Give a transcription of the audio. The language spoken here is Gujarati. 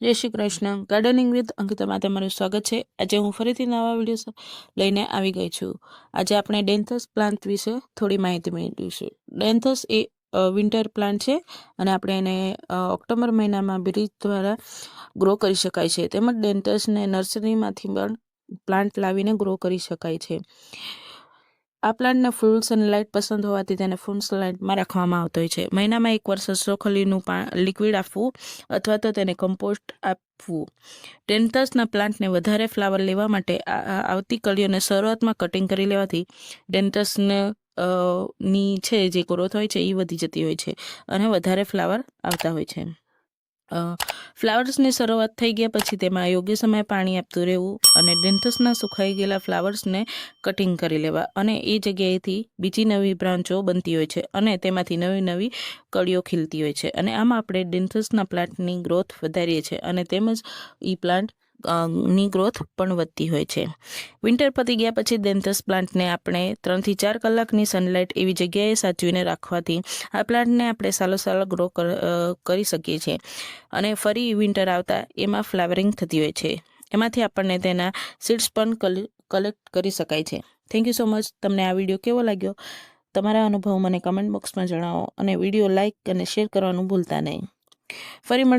જય શ્રી કૃષ્ણ. ગાર્ડનિંગ વિથ અંકિતામાં તમારું સ્વાગત છે. આજે હું ફરીથી નવા વીડિયો લઈને આવી ગઈ છું. આજે આપણે ડેન્થસ પ્લાન્ટ વિશે થોડી માહિતી મેળવીશું. ડેન્થસ એ વિન્ટર પ્લાન્ટ છે અને આપણે એને ઓક્ટોબર મહિનામાં બ્રિજ દ્વારા ગ્રો કરી શકાય છે. તેમજ ડેન્ટસને નર્સરીમાંથી પણ પ્લાન્ટ લાવીને ગ્રો કરી શકાય છે. આ પ્લાન્ટને ફૂલ સનલાઇટ પસંદ હોવાથી તેને ફૂલ સનલાઇટમાં રાખવામાં આવતો હોય છે. મહિનામાં એકવાર વર્ષ ખલીનું પા, લિક્વિડ આપવું અથવા તો તેને કમ્પોસ્ટ આપવું. ડેન્ટસના પ્લાન્ટને વધારે ફ્લાવર લેવા માટે આવતી કળીઓને શરૂઆતમાં કટિંગ કરી લેવાથી ડેન્ટસને ની છે જે ગ્રોથ હોય છે એ વધી જતી હોય છે અને વધારે ફ્લાવર આવતા હોય છે. ફ્લાવર્સની શરૂઆત થઈ ગયા પછી તેમાં યોગ્ય સમયે પાણી આપતું રહેવું અને ડેન્થસના સુખાઈ ગયેલા ફ્લાવર્સને કટિંગ કરી લેવા અને એ જગ્યાએથી બીજી નવી બ્રાન્ચો બનતી હોય છે અને તેમાંથી નવી નવી કળીઓ ખીલતી હોય છે અને આમાં આપણે ડેન્થસના પ્લાન્ટની ગ્રોથ વધારીએ છીએ અને તેમજ એ પ્લાન્ટ ની ગ્રોથ પણ વધતી હોય છે. વિન્ટર પતી ગયા પછી દેન્થસ પ્લાન્ટને આપણે ત્રણથી ચાર કલાકની સનલાઇટ એવી જગ્યાએ સાચવીને રાખવાથી આ પ્લાન્ટને આપણે સાલો સાલો ગ્રો કરી શકીએ છીએ. અને ફરી વિન્ટર આવતા એમાં ફ્લાવરિંગ થતી હોય છે. એમાંથી આપણને તેના સીડ્સ પણ કલેક્ટ કરી શકાય છે. થેન્ક યુ સો મચ તમને આ વીડિયો કેવો લાગ્યો? તમારા અનુભવ મને કમેન્ટ બોક્સમાં જણાવો અને વીડિયો લાઇક અને શેર કરવાનું ભૂલતા નહીં. ફરી મળી